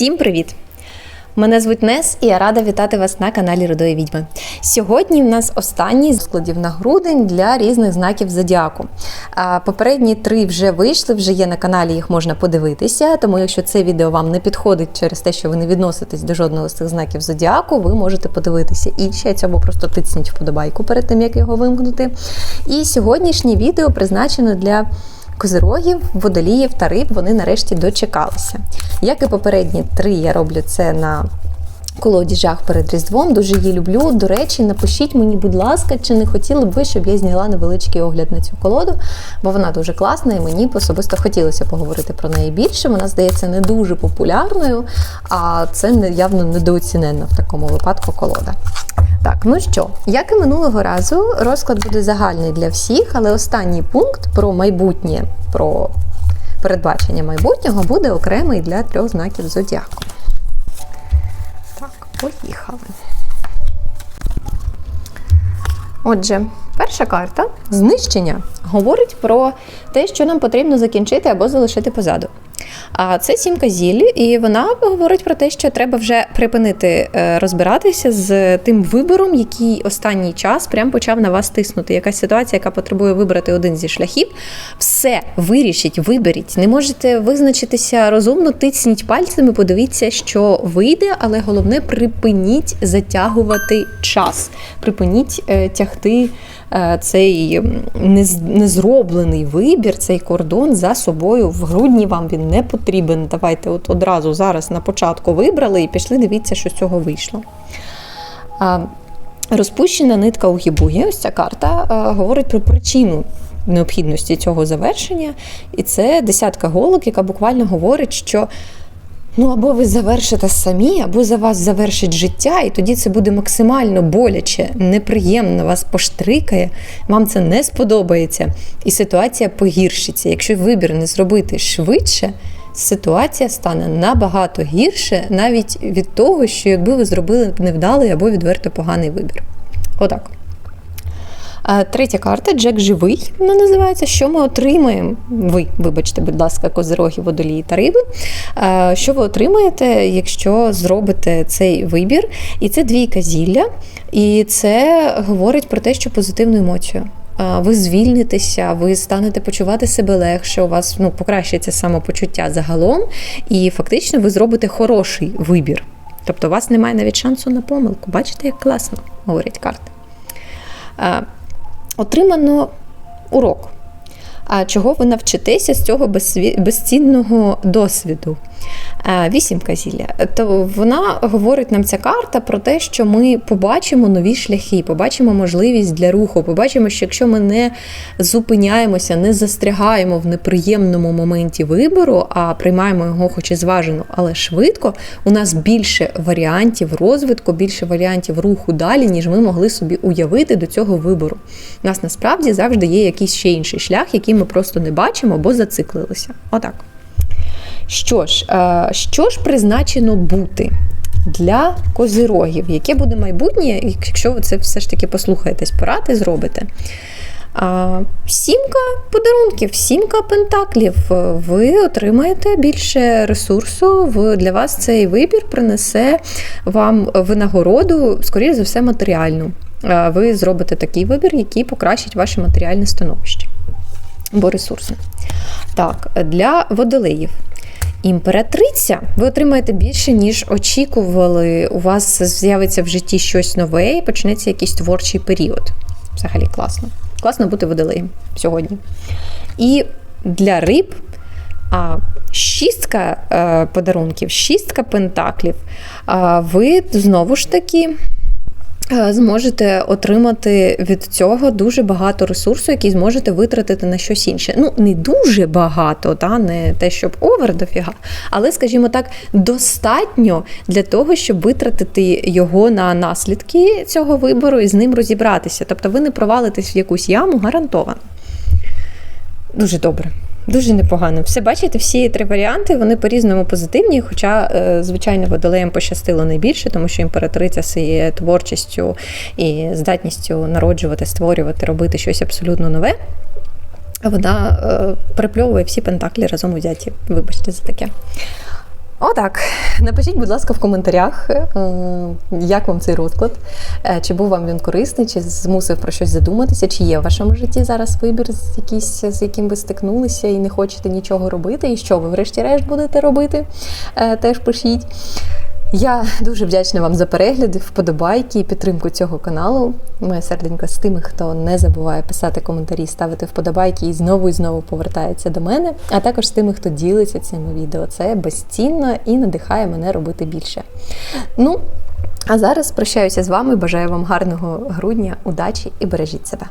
Всім привіт! Мене звуть Нес, і я рада вітати вас на каналі Рудої Відьми. Сьогодні в нас останній з складів на грудень для різних знаків зодіаку. Попередні три вже вийшли, вже є на каналі, їх можна подивитися. Тому, якщо це відео вам не підходить через те, що ви не відноситесь до жодного з цих знаків зодіаку, ви можете подивитися інші. Цьому просто тисніть вподобайку перед тим, як його вимкнути. І сьогоднішнє відео призначено для. Козирогів, водоліїв та риб вони нарешті дочекалися. Як і попередні три, я роблю це на колоді жах перед Різдвом. Дуже її люблю. До речі, напишіть мені, будь ласка, чи не хотіли б ви, щоб я зняла невеличкий огляд на цю колоду, бо вона дуже класна, і мені особисто хотілося поговорити про неї більше. Вона здається не дуже популярною, а це явно недооцінена в такому випадку колода. Так, ну що, як і минулого разу, розклад буде загальний для всіх, але останній пункт про майбутнє, про передбачення майбутнього буде окремий для трьох знаків зодіаку. Так, поїхали. Отже, перша карта знищення говорить про те, що нам потрібно закінчити або залишити позаду. А це сімка зіль, і вона говорить про те, що треба вже припинити е, розбиратися з тим вибором, який останній час прям почав на вас тиснути. Якась ситуація, яка потребує вибрати один зі шляхів. Все вирішіть, виберіть. Не можете визначитися розумно, тисніть пальцями, подивіться, що вийде, але головне припиніть затягувати час, припиніть е, тягти. Е, цей незроблений вибір, цей кордон за собою в грудні вам він не потрібен. Давайте от одразу зараз на початку вибрали і пішли, дивіться, що з цього вийшло. Розпущена нитка у гібугі, ось ця карта говорить про причину. Необхідності цього завершення, і це десятка голок, яка буквально говорить, що Ну, або ви завершите самі, або за вас завершить життя, і тоді це буде максимально боляче, неприємно, вас поштрикає, вам це не сподобається, і ситуація погіршиться. Якщо вибір не зробити швидше, ситуація стане набагато гірше, навіть від того, що якби ви зробили невдалий або відверто поганий вибір. Отак. Третя карта Джек живий, вона називається. Що ми отримаємо? Ви, вибачте, будь ласка, козироги, водолії та риби. Що ви отримаєте, якщо зробите цей вибір? І це двійка зілля, і це говорить про те, що позитивну емоцію. Ви звільнитеся, ви станете почувати себе легше, у вас ну, покращиться самопочуття загалом, і фактично ви зробите хороший вибір. Тобто у вас немає навіть шансу на помилку. Бачите, як класно говорять карти отримано урок. А чого ви навчитеся з цього безцінного досвіду? Вісімка зілля. То вона говорить нам ця карта про те, що ми побачимо нові шляхи, побачимо можливість для руху. Побачимо, що якщо ми не зупиняємося, не застрягаємо в неприємному моменті вибору, а приймаємо його, хоч і зважено, але швидко, у нас більше варіантів розвитку, більше варіантів руху далі, ніж ми могли собі уявити до цього вибору. У нас насправді завжди є якийсь ще інший шлях, який ми просто не бачимо або зациклилися. Отак. Що ж, е, що ж призначено бути для козирогів? Яке буде майбутнє, якщо ви це все ж таки послухаєтесь, поради зробите? Сімка подарунків, сімка пентаклів. Ви отримаєте більше ресурсу. Для вас цей вибір принесе вам винагороду, скоріше за все, матеріальну. Ви зробите такий вибір, який покращить ваше матеріальне становище або ресурсне. Так, для водолеїв. Імператриця, ви отримаєте більше, ніж очікували. У вас з'явиться в житті щось нове і почнеться якийсь творчий період. Взагалі класно. Класно бути водолеєм сьогодні. І для риб а, шістка а, подарунків, шістка пентаклів. А, ви знову ж таки. Е, зможете отримати від цього дуже багато ресурсу, який зможете витратити на щось інше. Ну, не дуже багато, та не те, щоб овер дофіга, але, скажімо так, достатньо для того, щоб витратити його на наслідки цього вибору і з ним розібратися. Тобто ви не провалитесь в якусь яму гарантовано. Дуже добре. Дуже непогано. Все бачите, всі три варіанти вони по-різному позитивні. Хоча, е, звичайно, водолеям пощастило найбільше, тому що імператриця своєю творчістю і здатністю народжувати, створювати, робити щось абсолютно нове. Вона е, перепльовує всі пентаклі разом взяті. Вибачте за таке. Отак. Напишіть, будь ласка, в коментарях, е, як вам цей розклад, Е, чи був вам він корисний, чи змусив про щось задуматися, чи є в вашому житті зараз вибір, з, якийсь, з яким ви стикнулися і не хочете нічого робити, і що ви, врешті-решт, будете робити, Е, теж пишіть. Я дуже вдячна вам за перегляди, вподобайки і підтримку цього каналу. Моє серденько з тими, хто не забуває писати коментарі, ставити вподобайки і знову і знову повертається до мене. А також з тими, хто ділиться цими відео. Це безцінно і надихає мене робити більше. Ну, а зараз прощаюся з вами. Бажаю вам гарного грудня, удачі і бережіть себе.